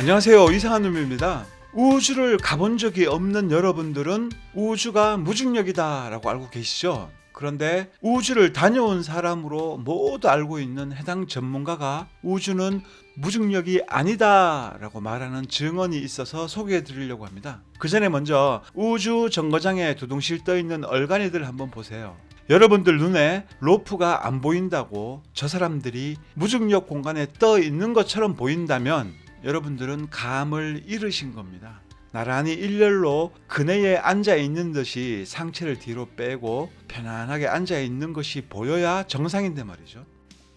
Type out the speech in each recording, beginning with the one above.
안녕하세요. 이상한 놈입니다. 우주를 가본 적이 없는 여러분들은 우주가 무중력이다라고 알고 계시죠? 그런데 우주를 다녀온 사람으로 모두 알고 있는 해당 전문가가 우주는 무중력이 아니다라고 말하는 증언이 있어서 소개해 드리려고 합니다. 그 전에 먼저 우주 정거장에 두둥실 떠 있는 얼간이들 한번 보세요. 여러분들 눈에 로프가 안 보인다고 저 사람들이 무중력 공간에 떠 있는 것처럼 보인다면 여러분들은 감을 잃으신 겁니다. 나란히 일렬로 그네에 앉아 있는 듯이 상체를 뒤로 빼고 편안하게 앉아 있는 것이 보여야 정상인데 말이죠.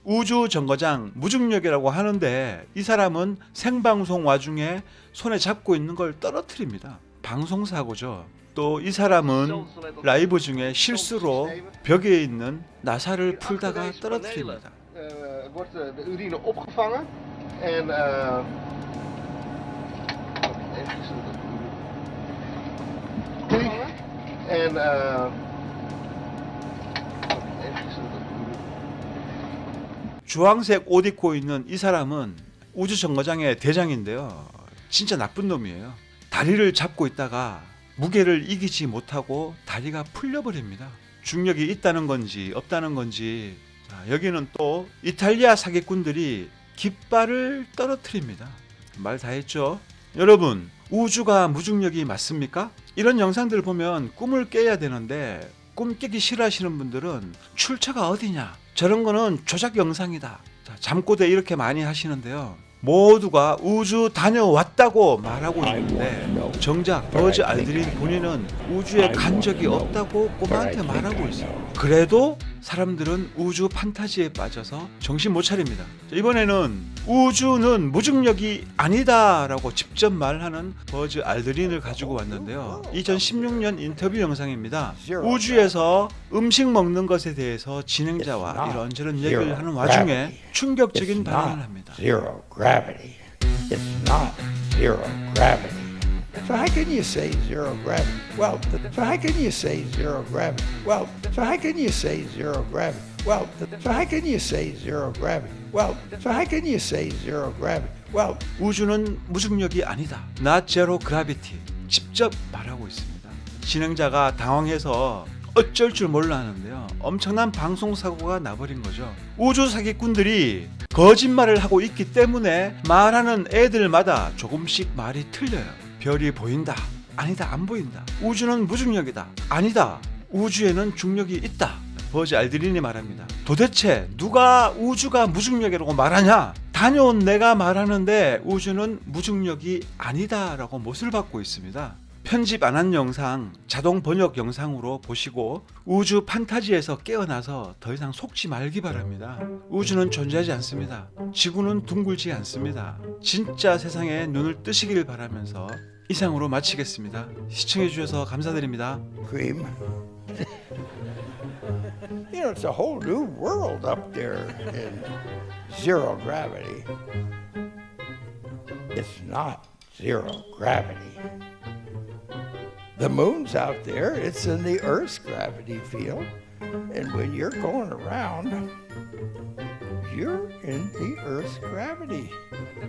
우주 정거장 무중력이라고 하는데 이 사람은 생방송 와중에 손에 잡고 있는 걸 떨어뜨립니다. 방송사고죠. 또 이 사람은 라이브 중에 실수로 벽에 있는 나사를 풀다가 떨어뜨립니다. Even Klik. en eh, even 주황색 옷 입고 있는 이 사람은 우주 정거장의 대장인데요. 진짜 나쁜 놈이에요. 다리를 잡고 있다가 무게를 이기지 못하고 다리가 풀려버립니다. 중력이 있다는 건지 없다는 건지 자, 여기는 또 이탈리아 사기꾼들이 깃발을 떨어뜨립니다. 말 다 했죠? 여러분 우주가 무중력이 맞습니까? 이런 영상들 보면 꿈을 깨야 되는데 꿈 깨기 싫어하시는 분들은 출처가 어디냐? 저런 거는 조작 영상이다. 자, 잠꼬대 이렇게 많이 하시는데요. 모두가 우주 다녀왔다고 말하고 있는데 정작 버즈 알드린 본인은 우주에 간 적이 없다고 꼬마한테 말하고 있어요. 그래도 사람들은 우주 판타지에 빠져서 정신 못 차립니다. 자, 이번에는 우주는 무중력이 아니다라고 직접 말하는 버즈 알드린을 가지고 왔는데요. 2016년 인터뷰 영상입니다. 우주에서 음식 먹는 것에 대해서 진행자와 이런저런 얘기를 하는 와중에 충격적인 발언을 합니다. Zero gravity. It's not zero gravity. So how can you say zero gravity? Well, so how can you say zero gravity? Well, so how can you say zero gravity? Well, so how can you say zero gravity? Well, so how can you say zero gravity? Well, 우주는 무중력이 아니다. Not zero gravity. 직접 말하고 있습니다. 진행자가 당황해서 어쩔 줄 몰라 하는데요. 엄청난 방송 사고가 나버린 거죠. 우주 사기꾼들이 거짓말을 하고 있기 때문에 말하는 애들마다 조금씩 말이 틀려요. 별이 보인다. 아니다. 안 보인다. 우주는 무중력이다. 아니다. 우주에는 중력이 있다. 버즈 알드린이 말합니다. 도대체 누가 우주가 무중력이라고 말하냐? 다녀온 내가 말하는데 우주는 무중력이 아니다라고 못을 받고 있습니다. 편집 안 한 영상 자동 번역 영상으로 보시고 우주 판타지에서 깨어나서 더 이상 속지 말기 바랍니다. 우주는 존재하지 않습니다. 지구는 둥글지 않습니다. 진짜 세상에 눈을 뜨시길 바라면서 이상으로 마치겠습니다. 시청해 주셔서 감사드립니다. cream. you know, it's a whole new world up there in zero gravity. It's not zero gravity. The moon's out there, it's in the Earth's gravity field. And when you're going around, you're in the Earth's gravity.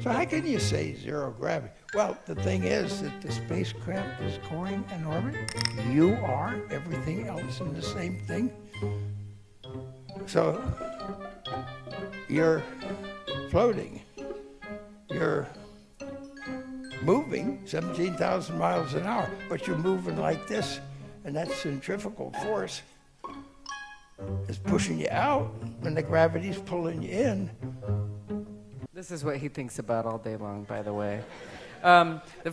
So how can you say zero gravity? Well, the thing is that the spacecraft is going in orbit. You are everything else in the same thing. So you're floating. You're moving 17,000 miles an hour, but you're moving like this, and that centrifugal force is pushing you out when the gravity's pulling you in. This is what he thinks about all day long, by the way. Um, the